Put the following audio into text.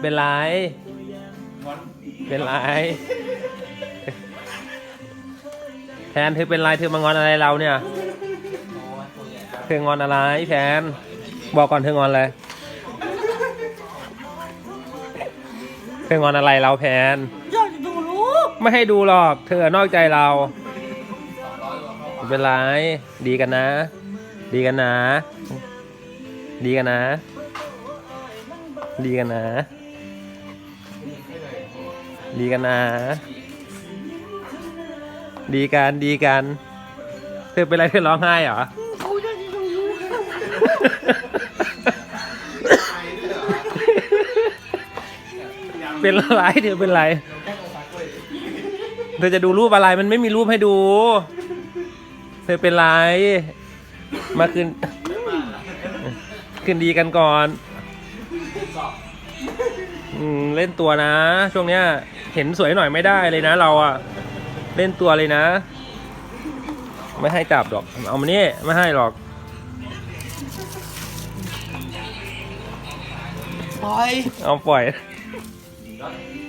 เป็นไร เป็นไรแทนเธอเป็นไรเธอมางอนอะไรเราเนี่ย เธองอนอะไรแทนบอกก่อนเธองอนอะไร เธองอนอะไรเราแพน อยากจะดูรูปไม่ให้ดูหรอก เธอนอกใจเราไม่เป็นไร ดีกันนะ ดีกันนะ ดีกันนะ ดีกันนะ ดีกันนะ ดีกันดีกันเธอเป็นไรเธอร้องไห้เหรอเป็นอะไรเธอเป็นไร เธอจะดูรูปอะไรมันไม่มีรูปให้ดู เธอเป็นไร มาคืนคืนดีกันก่อนอืมเล่นตัวนะ ช่วงเนี้ย เห็นสวยหน่อยไม่ได้เลยนะเราอะเล่นตัวเลยนะ ไม่ให้จับหรอก เอามานี่ไม่ให้หรอกปล่อยเอาปล่อยเ